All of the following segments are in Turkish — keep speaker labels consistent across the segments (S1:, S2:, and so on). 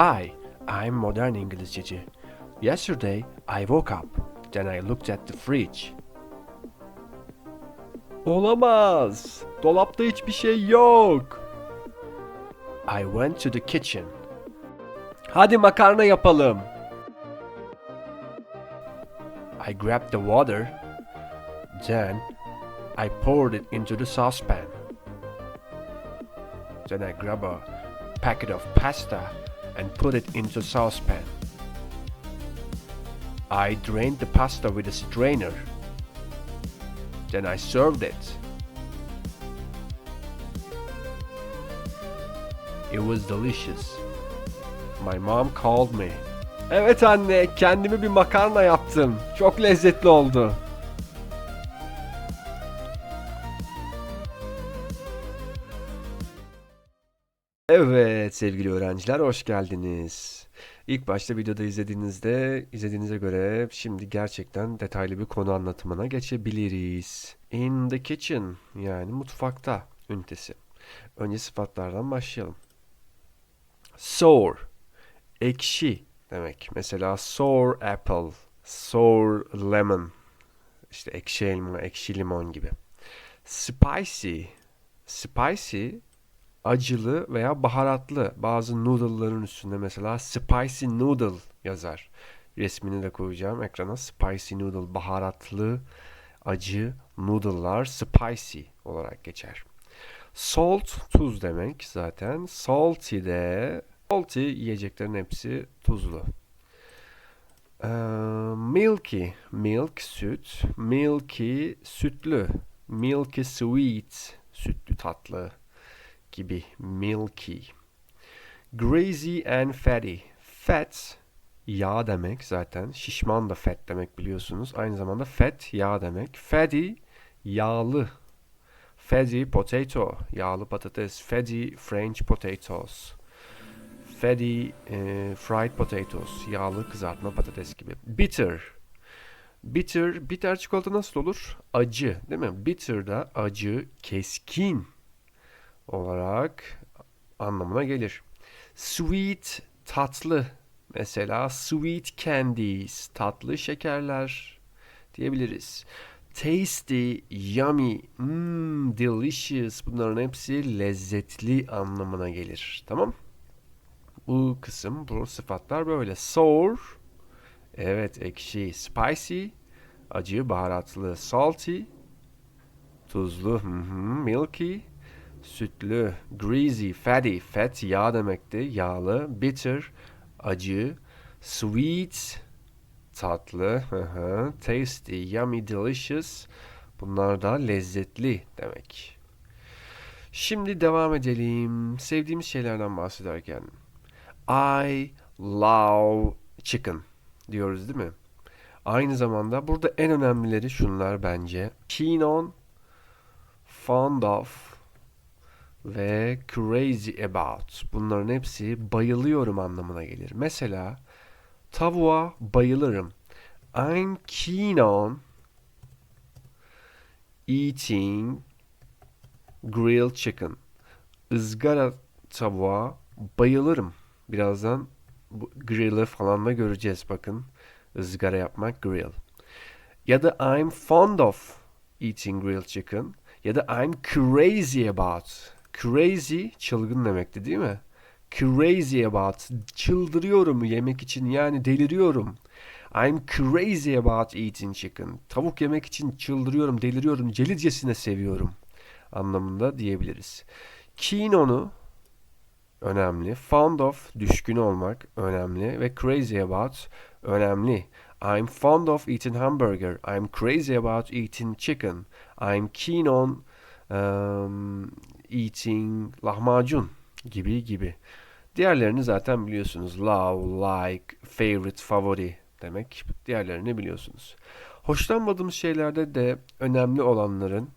S1: Hi, I'm modern İngilizceci. Yesterday I woke up. Then I looked at the fridge. Olamaz. Dolapta hiçbir şey yok. I went to the kitchen. Hadi makarna yapalım. I grabbed the water. Then I poured it into the saucepan. Then I grab a packet of pasta and put it into saucepan. I drained the pasta with a strainer. Then I served it. It was delicious. My mom called me. Evet anne, kendime bir makarna yaptım. Çok lezzetli oldu. Evet sevgili öğrenciler hoş geldiniz. İlk başta videoda izlediğinizde izlediğinize göre şimdi gerçekten detaylı bir konu anlatımına geçebiliriz. In the kitchen yani mutfakta ünitesi. Önce sıfatlardan başlayalım. Sour ekşi demek. Mesela sour apple, sour lemon, işte ekşi elma, ekşi limon gibi. Spicy, spicy acılı veya baharatlı. Bazı noodle'ların üstünde mesela spicy noodle yazar. Resmini de koyacağım ekrana. Spicy noodle, baharatlı, acı noodle'lar spicy olarak geçer. Salt tuz demek zaten. Salty de salty yiyeceklerin hepsi tuzlu. Ee, milky, milk süt, milky sütlü, milky sweet sütlü tatlı gibi milky. Greasy and fatty. Fat yağ demek zaten. Şişman da fat demek biliyorsunuz. Aynı zamanda fat yağ demek. Fatty yağlı. Fatty potato yağlı patates. Fatty French potatoes. Fatty e, fried potatoes yağlı kızartma patates gibi. Bitter Bitter, bitter çikolata nasıl olur? Acı, değil mi? Bitter da acı, keskin olarak anlamına gelir. Sweet tatlı mesela sweet candies tatlı şekerler diyebiliriz. Tasty, yummy, mm, delicious bunların hepsi lezzetli anlamına gelir. Tamam? Bu kısım, bu sıfatlar böyle. Sour, evet ekşi, spicy, acı, baharatlı, salty, tuzlu, hı milky, sütlü, greasy, fatty, fat yağ demekti, yağlı, bitter, acı, sweet, tatlı, tasty, yummy, delicious, bunlar da lezzetli demek. Şimdi devam edelim. Sevdiğimiz şeylerden bahsederken. I love chicken diyoruz değil mi? Aynı zamanda burada en önemlileri şunlar bence. Keen on, fond of, ve crazy about. Bunların hepsi bayılıyorum anlamına gelir. Mesela tavuğa bayılırım. I'm keen on eating grilled chicken. Izgara tavuğa bayılırım. Birazdan grill'ı falan da göreceğiz bakın. Izgara yapmak grill. Ya da I'm fond of eating grilled chicken. Ya da I'm crazy about Crazy çılgın demekti değil mi? Crazy about çıldırıyorum yemek için yani deliriyorum. I'm crazy about eating chicken. Tavuk yemek için çıldırıyorum, deliriyorum, celicesine seviyorum anlamında diyebiliriz. Keen onu önemli. Fond of düşkün olmak önemli ve crazy about önemli. I'm fond of eating hamburger. I'm crazy about eating chicken. I'm keen on um, eating, lahmacun gibi gibi. Diğerlerini zaten biliyorsunuz. Love, like, favorite, favori demek. Diğerlerini biliyorsunuz. Hoşlanmadığımız şeylerde de önemli olanların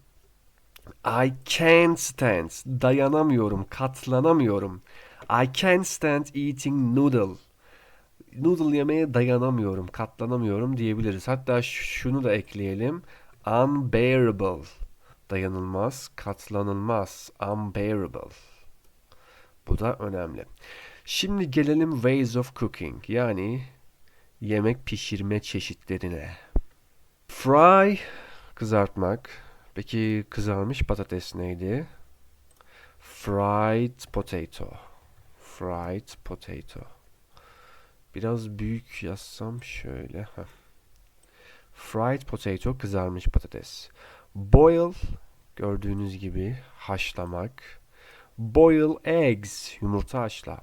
S1: I can't stand, dayanamıyorum, katlanamıyorum. I can't stand eating noodle. Noodle yemeye dayanamıyorum, katlanamıyorum diyebiliriz. Hatta şunu da ekleyelim. Unbearable dayanılmaz, katlanılmaz, unbearable. Bu da önemli. Şimdi gelelim ways of cooking yani yemek pişirme çeşitlerine. Fry kızartmak. Peki kızarmış patates neydi? Fried potato. Fried potato. Biraz büyük yazsam şöyle. Heh. Fried potato kızarmış patates. Boil gördüğünüz gibi haşlamak. Boil eggs yumurta haşla.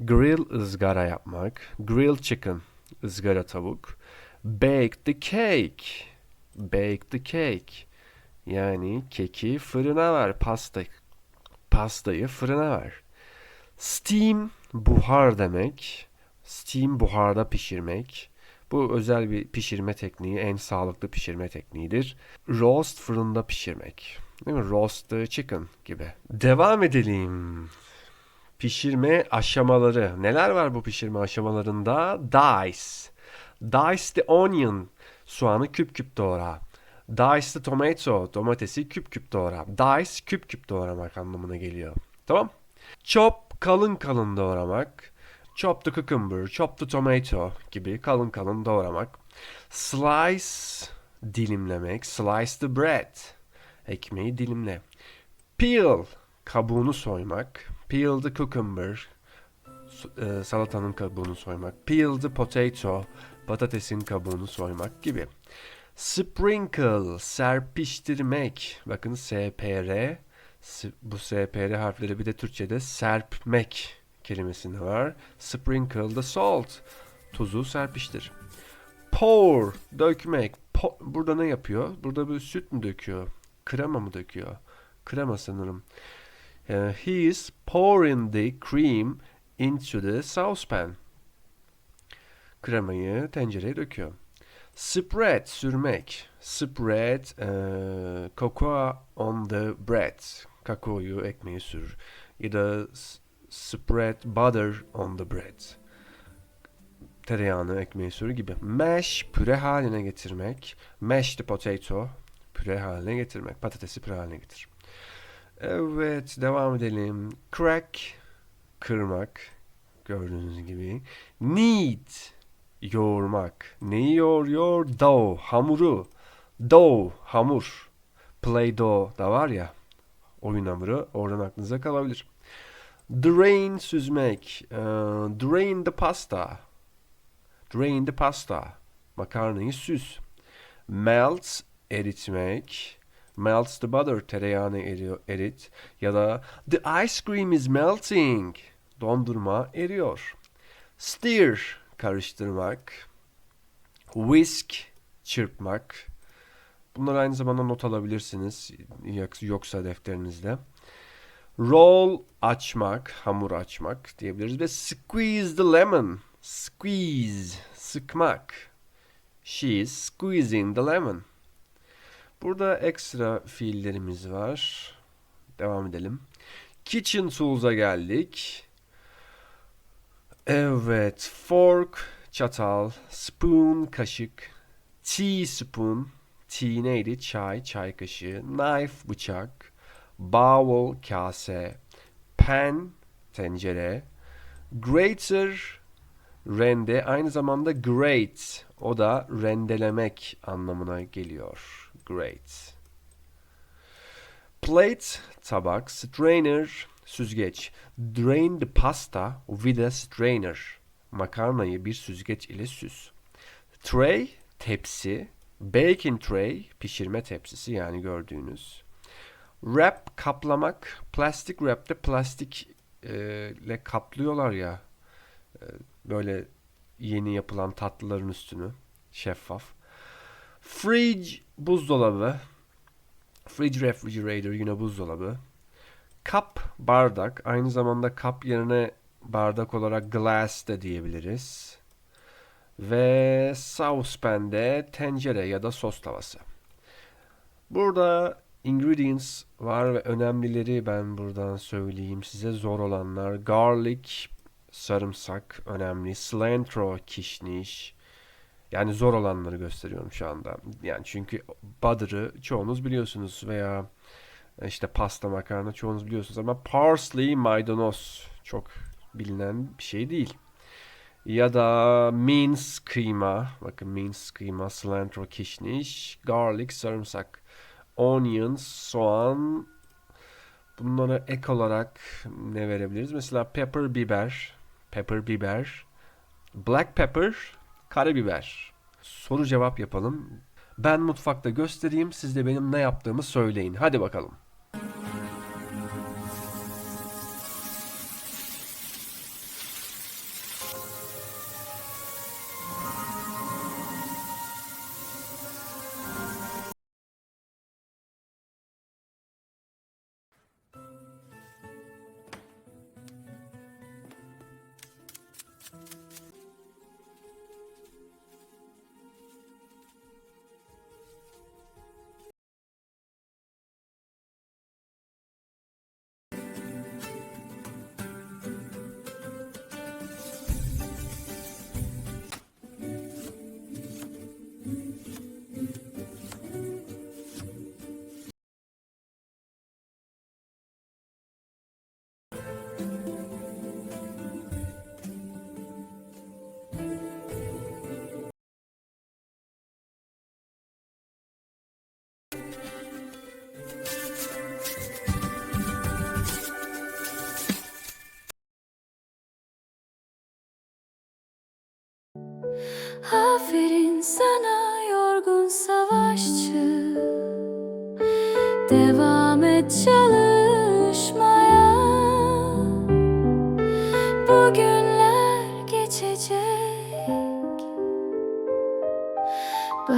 S1: Grill ızgara yapmak. Grilled chicken ızgara tavuk. Bake the cake. Bake the cake. Yani keki fırına ver. Pasta pastayı fırına ver. Steam buhar demek. Steam buharda pişirmek. Bu özel bir pişirme tekniği, en sağlıklı pişirme tekniğidir. Roast fırında pişirmek. Değil mi? Roast chicken gibi. Devam edelim. Pişirme aşamaları. Neler var bu pişirme aşamalarında? Dice. Dice the onion. Soğanı küp küp doğra. Dice the tomato. Domatesi küp küp doğra. Dice küp küp doğramak anlamına geliyor. Tamam. Chop kalın kalın doğramak. Chop the cucumber, chop the tomato gibi kalın kalın doğramak. Slice dilimlemek. Slice the bread. Ekmeği dilimle. Peel kabuğunu soymak. Peel the cucumber. e, Salatanın kabuğunu soymak. Peel the potato. Patatesin kabuğunu soymak gibi. Sprinkle serpiştirmek. Bakın SPR. Bu SPR harfleri bir de Türkçe'de serpmek kelimesinde var. Sprinkle the salt. Tuzu serpiştir. Pour dökmek. Po- Burada ne yapıyor? Burada bir süt mü döküyor? Krema mı döküyor? Krema sanırım. Uh, he is pouring the cream into the saucepan. Kremayı tencereye döküyor. Spread sürmek. Spread uh, cocoa on the bread. Kakaoyu ekmeğe sür. Ya da spread butter on the bread. Tereyağını ekmeğe sür gibi. Mash püre haline getirmek. Mash the potato püre haline getirmek. Patatesi püre haline getir. Evet devam edelim. Crack kırmak. Gördüğünüz gibi. Knead yoğurmak. Neyi yoğuruyor? Dough hamuru. Dough hamur. Play dough da var ya. Oyun hamuru oradan aklınıza kalabilir. Drain süzmek. Ee, drain the pasta. Drain the pasta. Makarnayı süz. Melt eritmek. Melts the butter. Tereyağını erit. Ya da the ice cream is melting. Dondurma eriyor. Stir karıştırmak. Whisk çırpmak. Bunları aynı zamanda not alabilirsiniz. Yok- Yoksa defterinizde. Roll açmak, hamur açmak diyebiliriz. Ve squeeze the lemon. Squeeze, sıkmak. She is squeezing the lemon. Burada ekstra fiillerimiz var. Devam edelim. Kitchen tools'a geldik. Evet, fork, çatal, spoon, kaşık, teaspoon, tea neydi? Çay, çay kaşığı, knife, bıçak, bowl, kase, pan, tencere, grater, rende, aynı zamanda grate, o da rendelemek anlamına geliyor. Grate. Plate, tabak, strainer, süzgeç. Drain the pasta with a strainer. Makarnayı bir süzgeç ile süz. Tray, tepsi. Baking tray, pişirme tepsisi yani gördüğünüz. Wrap, kaplamak. Plastik wrap'te plastik e, kaplıyorlar ya. e, böyle yeni yapılan tatlıların üstünü. Şeffaf. Fridge, buzdolabı. Fridge refrigerator yine buzdolabı. Cup bardak. Aynı zamanda cup yerine bardak olarak glass de diyebiliriz. Ve saucepan de tencere ya da sos tavası. Burada ingredients var ve önemlileri ben buradan söyleyeyim size. Zor olanlar garlic, sarımsak önemli. Cilantro, kişniş. Yani zor olanları gösteriyorum şu anda. Yani çünkü butter'ı çoğunuz biliyorsunuz veya işte pasta makarna çoğunuz biliyorsunuz ama parsley maydanoz çok bilinen bir şey değil. Ya da mince kıyma. Bakın mince kıyma, cilantro, kişniş, garlic, sarımsak, onion, soğan. Bunlara ek olarak ne verebiliriz? Mesela pepper biber, pepper biber, black pepper, karabiber. Soru cevap yapalım. Ben mutfakta göstereyim, siz de benim ne yaptığımı söyleyin. Hadi bakalım.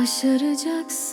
S2: Başaracaksın